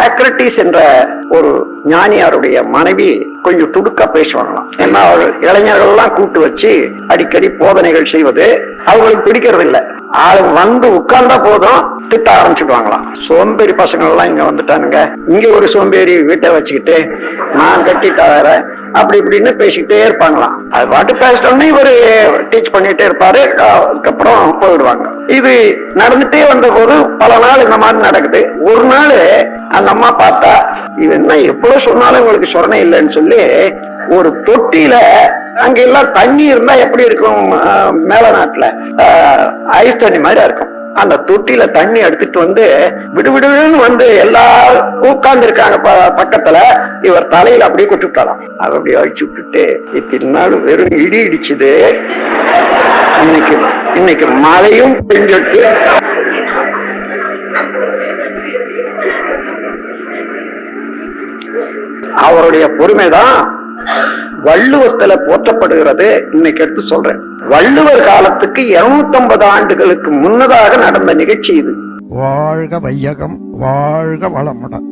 Socrates என்ற ஒரு ஞானியாருடைய மனைவி கொஞ்சம் துடுக்கா பேசுவாங்களாம். ஏன்னா அவர் இளைஞர்கள் எல்லாம் கூட்டு வச்சு அடிக்கடி போதனைகள் செய்வது அவங்களுக்கு பிடிக்கிறது இல்லை ஆளு வந்து உட்கார்ந்தா போதும் திட்ட ஆரம்பிச்சுடுவாங்களாம். சோம்பேறி பசங்கள் எல்லாம் இங்க வந்துட்டானுங்க. இங்க ஒரு சோம்பேறி வீட்டை வச்சுக்கிட்டு நான் கட்டி வேற அப்படி இப்படின்னு பேசிக்கிட்டே இருப்பாங்களாம். அது பாட்டு பேசிட்டோன்னே இவரு டீச் பண்ணிட்டே இருப்பாரு அதுக்கப்புறம் போயிடுவாங்க. இது நடந்துட்டே வந்த போது பல நாள் இந்த மாதிரி நடக்குது. ஒரு நாள் அந்த அம்மா பார்த்தா இது என்ன எவ்வளவு சொன்னாலும் உங்களுக்கு சொரணை இல்லைன்னு சொல்லி ஒரு தொட்டியில அங்க எல்லாம் தண்ணி இருந்தா எப்படி இருக்கும் மேல நாட்டுல ஐஸ் தண்ணி மாதிரி இருக்கும். அந்த தொட்டியில தண்ணி எடுத்துட்டு வந்து விடுவிடுன்னு வந்து எல்லாரும் உட்கார்ந்து இருக்காங்க பக்கத்துல. இவர் தலையில அப்படியே கொட்டி விட்டாலாம் அதை அப்படியே அழிச்சு விட்டுட்டு பின்னாடி வெறும் இடி இடிச்சுது. இன்னைக்கு இன்னைக்கு மழையும் பெஞ்சிட்டு அவருடைய பொறுமைதான் வள்ளுவத்துல போற்றப்படுகிறது இன்னைக்கு எடுத்து சொல்றேன். வள்ளுவர் காலத்துக்கு 250 ஆண்டுகளுக்கு முன்னதாக நடந்த நிகழ்ச்சி இது. வாழ்க வையகம் வாழ்க வளமுடன்.